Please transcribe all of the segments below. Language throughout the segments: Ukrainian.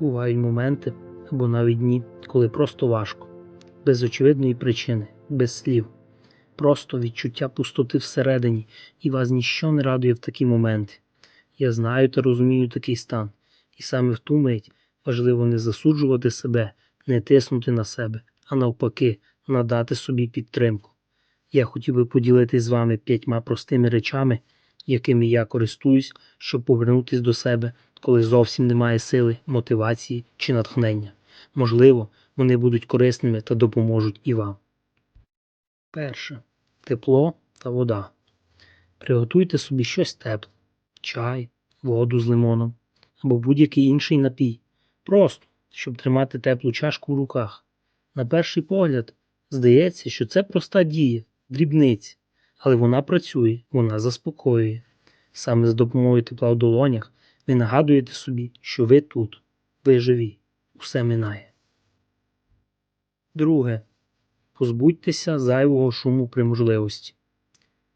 Бувають моменти або навіть дні, коли просто важко, без очевидної причини, без слів, просто відчуття пустоти всередині, і вас ніщо не радує в такі моменти. Я знаю та розумію такий стан, і саме в ту мить важливо не засуджувати себе, не тиснути на себе, а навпаки, надати собі підтримку. Я хотів би поділитися з вами п'ятьма простими речами, якими я користуюсь, щоб повернутися до себе, коли зовсім немає сили, мотивації чи натхнення. Можливо, вони будуть корисними та допоможуть і вам. Перше. Тепло та вода. Приготуйте собі щось тепле, чай, воду з лимоном або будь-який інший напій. Просто, щоб тримати теплу чашку в руках. На перший погляд, здається, що це проста дія, дрібниці, але вона працює, вона заспокоює. Саме з допомогою тепла в долонях ви нагадуєте собі, що ви тут, ви живі, усе минає. Друге. Позбудьтеся зайвого шуму при можливості.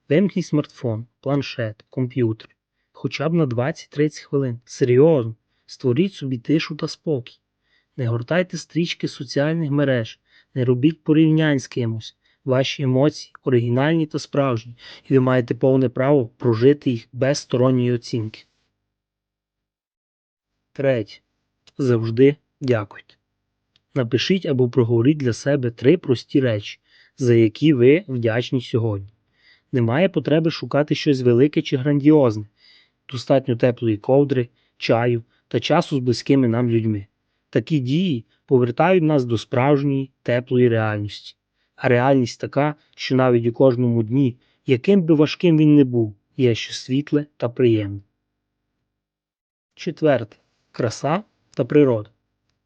Вимкніть смартфон, планшет, комп'ютер. Хоча б на 20-30 хвилин. Серйозно, створіть собі тишу та спокій. Не гортайте стрічки соціальних мереж, не робіть порівнянь з кимось. Ваші емоції оригінальні та справжні, і ви маєте повне право прожити їх без сторонньої оцінки. Третє. Завжди дякуйте. Напишіть або проговоріть для себе три прості речі, за які ви вдячні сьогодні. Немає потреби шукати щось велике чи грандіозне, достатньо теплої ковдри, чаю та часу з близькими нам людьми. Такі дії повертають нас до справжньої теплої реальності. А реальність така, що навіть у кожному дні, яким би важким він не був, є щось світле та приємне. Четверте. Краса та природа.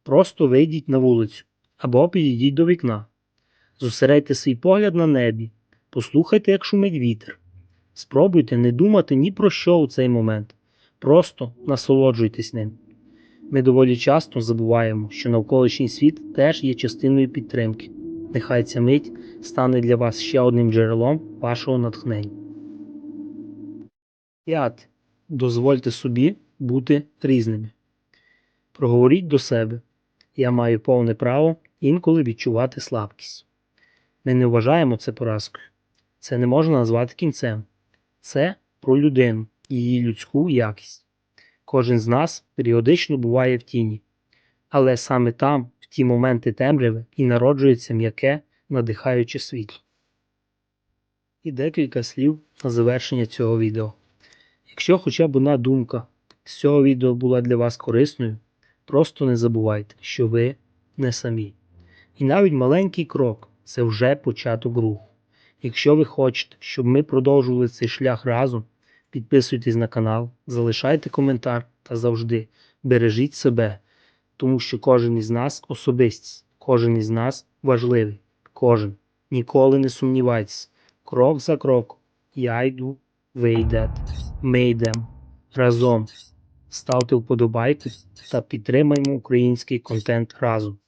Просто вийдіть на вулицю або підійдіть до вікна. Зосередьте свій погляд на небі, послухайте, як шумить вітер. Спробуйте не думати ні про що у цей момент. Просто насолоджуйтесь ним. Ми доволі часто забуваємо, що навколишній світ теж є частиною підтримки. Нехай ця мить стане для вас ще одним джерелом вашого натхнення. П'яте. Дозвольте собі бути різними. Проговоріть до себе. Я маю повне право інколи відчувати слабкість. Ми не вважаємо це поразкою. Це не можна назвати кінцем. Це про людину, її людську якість. Кожен з нас періодично буває в тіні, але саме там, в ті моменти темряви, і народжується м'яке, надихаюче світло. І декілька слів на завершення цього відео. Якщо хоча б одна думка з цього відео була для вас корисною, просто не забувайте, що ви не самі. І навіть маленький крок це вже початок руху. Якщо ви хочете, щоб ми продовжували цей шлях разом, підписуйтесь на канал, залишайте коментар та завжди бережіть себе, тому що кожен із нас особистість, кожен із нас важливий. Кожен. Ніколи не сумнівайтесь. Крок за кроком. Я йду, ви йдете. Ми йдемо разом. Ставте вподобайки та підтримаймо український контент разом.